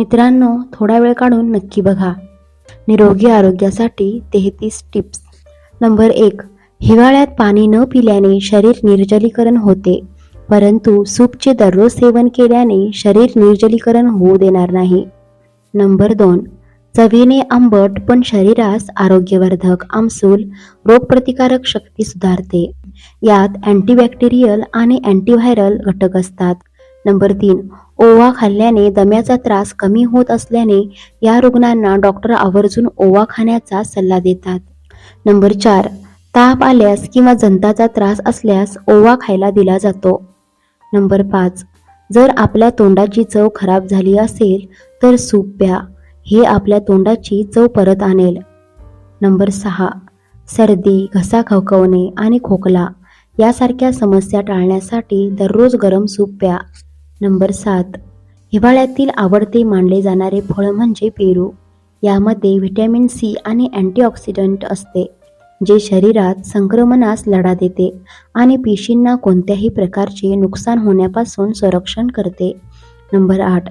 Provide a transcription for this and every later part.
मित्रांनो थोडा वेळ काढून नक्की बघा. निरोगी आरोग्यासाठी तेहतीस टिप्स. नंबर एक हिवाळ्यात पाणी न पिल्याने शरीर निर्जलीकरण होते. परंतु सूपचे दररोज सेवन केल्याने शरीर निर्जलीकरण होऊ देणार नाही. नंबर दोन चवीने आंबट पण शरीरास आरोग्यवर्धक आमसूल रोगप्रतिकारक शक्ती सुधारते. यात अँटीबॅक्टेरियल आणि अँटीव्हायरल घटक असतात. नंबर तीन ओवा खाल्ल्याने दम्याचा त्रास कमी होत असल्याने या रुग्णांना डॉक्टर आवर्जून ओवा खाण्याचा सल्ला देतात. नंबर चार ताप आल्यास किंवा जंताचा त्रास असल्यास ओवा खायला दिला जातो. नंबर पाच जर आपल्या तोंडाची चव खराब झाली असेल तर सूप प्या हे आपल्या तोंडाची चव परत आणेल. नंबर सहा सर्दी घसा खवखवणे आणि खोकला यासारख्या समस्या टाळण्यासाठी दररोज गरम सूप प्या. नंबर सात. हिवाळ्यातील आवडते मानले जाणारे फळ म्हणजे पेरू. यामध्ये व्हिटॅमिन सी आणि अँटीऑक्सिडंट असते जे शरीरात संक्रमणास लढा देते आणि पेशींना कोणत्याही प्रकारचे नुकसान होण्यापासून संरक्षण करते. नंबर आठ.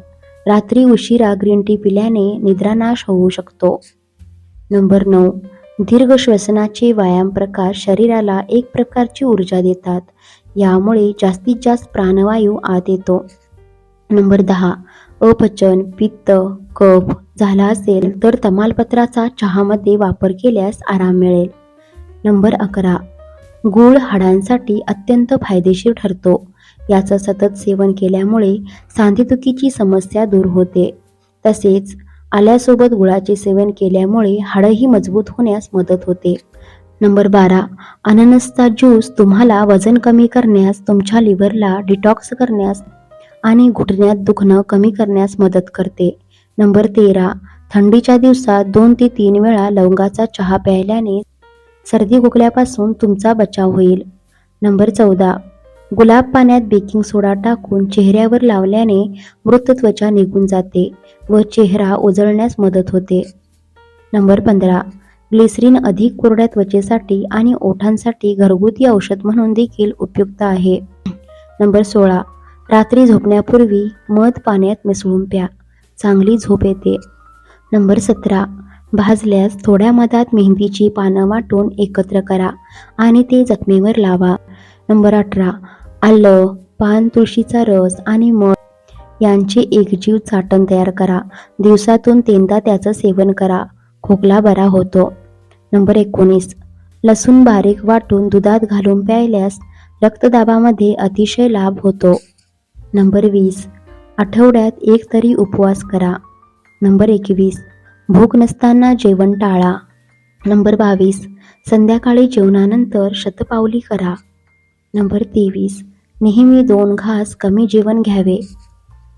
रात्री उशिरा ग्रीन टी पिल्याने निद्रानाश होऊ शकतो. नंबर नऊ. दीर्घ श्वसनाचे व्यायाम प्रकार शरीराला एक प्रकारची ऊर्जा देतात यामुळे जास्तीत जास्त प्राणवायू आत येतो. नंबर दहा. अपचन पित्त कफ झाला असेल तर तमालपत्राचा चहामध्ये वापर केल्यास आराम मिळेल. नंबर अकरा. गूळ हाडांसाठी अत्यंत फायदेशीर ठरतो. याचं सतत सेवन केल्यामुळे सांधेदुखीची समस्या दूर होते. तसेच आल्यासोबत गुळाचे सेवन केल्यामुळे हाडंही मजबूत होण्यास मदत होते. नंबर बारा अननसचा ज्यूस तुम्हाला वजन कमी करण्यास तुमच्या लिव्हरला डिटॉक्स करण्यास आणि घुटण्यात दुखणं कमी करण्यास मदत करते. नंबर तेरा थंडीच्या दिवसात दोन ते तीन वेळा लवंगाचा चहा प्यायल्याने सर्दी खोकल्यापासून तुमचा बचाव होईल. नंबर चौदा गुलाब पाण्यात बेकिंग सोडा टाकून चेहऱ्यावर लावल्याने मृत त्वचा निघून जाते व चेहरा उजळण्यास मदत होते. नंबर पंधरा ग्लिसरीन अधिक कोरड्या त्वचेसाठी आणि ओठांसाठी घरगुती औषध म्हणून देखील उपयुक्त आहे. नंबर सोळा. रात्री झोपण्यापूर्वी मध पाण्यात मिसळून प्या. चांगली झोप येते. नंबर सतरा. भाजल्यास थोड्या मधात मेहंदीची पानं वाटून एकत्र करा आणि ते जखमेवर लावा. नंबर अठरा. आलं पान तुळशीचा रस आणि मध यांचे एकजीव चाटण तयार करा. दिवसातून तीनदा त्याचं सेवन करा. खोकला बरा होतो. नंबर एकोणीस. लसूण बारीक वाटून दुधात घालून प्यायल्यास रक्तदाबामध्ये अतिशय लाभ होतो. नंबर वीस. आठवड्यात एक तरी उपवास करा. नंबर एकवीस. भूक नसताना जेवण टाळा. नंबर बावीस. संध्याकाळी जेवणानंतर शतपावली करा. नंबर तेवीस. नेहमी दोन घास कमी जेवण घ्यावे.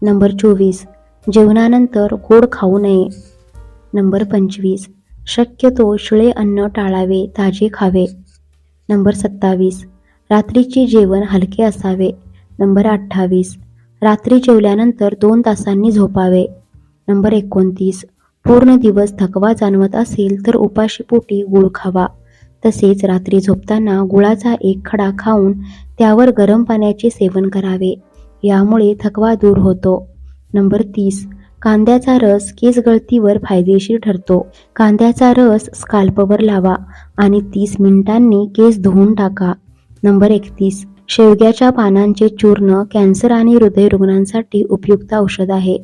नंबर चोवीस. जेवणानंतर गोड खाऊ नये. नंबर पंचवीस. शक्यतो शिळे अन्न टाळावे ताजे खावे. नंबर सत्तावीस. रात्रीचे जेवण हलके असावे. नंबर अठ्ठावीस. रात्री जेवल्यानंतर दोन तासांनी झोपावे. नंबर एकोणतीस. पूर्ण दिवस थकवा जाणवत असेल तर उपाशीपोटी गुळ खावा. तसेच रात्री झोपताना गुळाचा एक खडा खाऊन त्यावर गरम पाण्याचे सेवन करावे. यामुळे थकवा दूर होतो. नंबर तीस. कांद्याचा रस केस गळतीवर फायदेशीर ठरतो. कांद्याचा रस स्काल्पवर लावा आणि तीस मिनिटांनी केस धुवून टाका. नंबर एकतीस. शेवग्याच्या पानांचे चूर्ण कॅन्सर आणि हृदय रुग्णांसाठी उपयुक्त औषध आहे.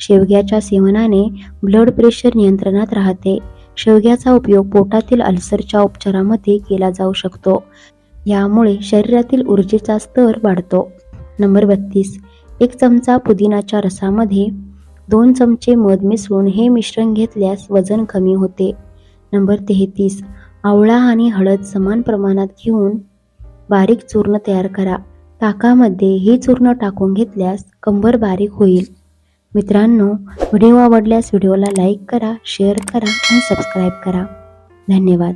शेवग्याच्या सेवनाने ब्लड प्रेशर नियंत्रणात राहते. शेवग्याचा उपयोग पोटातील अल्सरच्या उपचारामध्ये केला जाऊ शकतो. यामुळे शरीरातील ऊर्जेचा स्तर वाढतो. नंबर बत्तीस. एक चमचा पुदिनाच्या रसामध्ये दोन चमचे मध मिसळून हे मिश्रण घेतल्यास वजन कमी होते. नंबर तेहतीस. आवळा आणि हळद समान प्रमाणात घेऊन बारीक चूर्ण तयार करा. ताकामध्ये हे चूर्ण टाकून घेतल्यास कंबर बारीक होईल. मित्रांनो व्हिडिओ आवडल्यास व्हिडिओला लाईक करा शेअर करा आणि सबस्क्राईब करा. धन्यवाद.